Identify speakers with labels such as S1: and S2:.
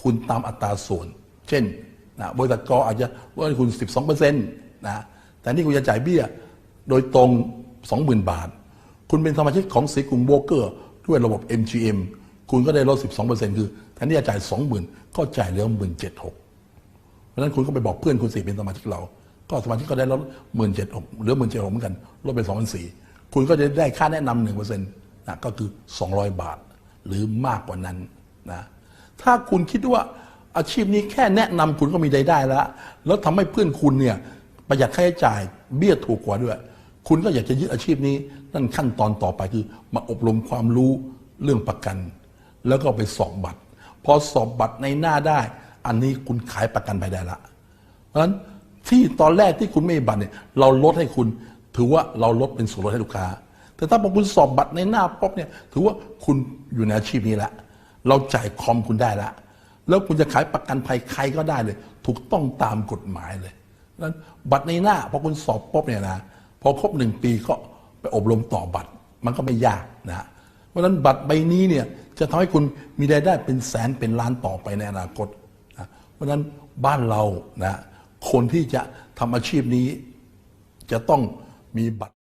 S1: คุณตามอัตราส่วน เช่นนะบริษัทกอาจจะลดให้คุณ 12%นะแต่นี่คุณจะจ่ายเบี้ยโดยตรง 20,000 บาท คุณเป็นสมาชิกของสีกรุงโบเกอร์ด้วยระบบ MGM คุณก็ได้ลด 12%คือแทนที่จะจ่าย 20,000 ก็จ่ายเหลือ17,600เพราะฉะนั้นคุณก็ไปบอกเพื่อนคุณสิเป็นสมาชิกเรา ก็สมาชิกก็ได้ลดหมื่นเจ็ดหกเหลือหมื่นเจ็ดหกเหมือนกันลดเป็นสองพันสี่คุณก็จะได้ค่าแนะนำหนึ่งเปอร์เซ็นต์นะก็คือสองร้อยบาท หรือมากกว่านั้นนะ ถ้าคุณคิดว่าอาชีพนี้แค่แนะนำคุณก็มีรายได้แล้ว แล้วทำให้เพื่อนคุณเนี่ยประหยัดค่าใช้จ่ายเบี้ยถูกกว่าด้วย คุณก็อยากจะยึดอาชีพนี้ นั่นขั้นตอนต่อไปคือ มาอบรมความรู้เรื่องประกัน แล้วก็ไปสอบบัตร พอสอบบัตรในหน้าได้ อันนี้คุณขายประกันไปได้ละ เพราะฉะนั้นที่ตอนแรกที่คุณไม่มีบัตรเนี่ยเราลดให้คุณ ถือว่าเราลดเป็นส่วนลดให้ลูกค้า แต่ถ้าพอคุณสอบบัตรในหน้าป๊บเนี่ยถือว่าคุณอยู่ในอาชีพนี้แล้ว เราจ่ายคอมคุณได้แล้วแล้วคุณจะขายประกันภัยใครก็ได้เลย ถูกต้องตามกฎหมายเลยนั้นบัตรในหน้าพอคุณสอบปุ๊บเนี่ยนะพอครบหนึ่งปีก็ไปอบรมต่อบัตรมันก็ไม่ยากนะเพราะฉะนั้นบัตรใบนี้เนี่ยจะทำให้คุณมีรายได้เป็นแสนเป็นล้านต่อไปในอนาคตนะเพราะฉะนั้นบ้านเรานะคนที่จะทำอาชีพนี้จะต้องมีบัตร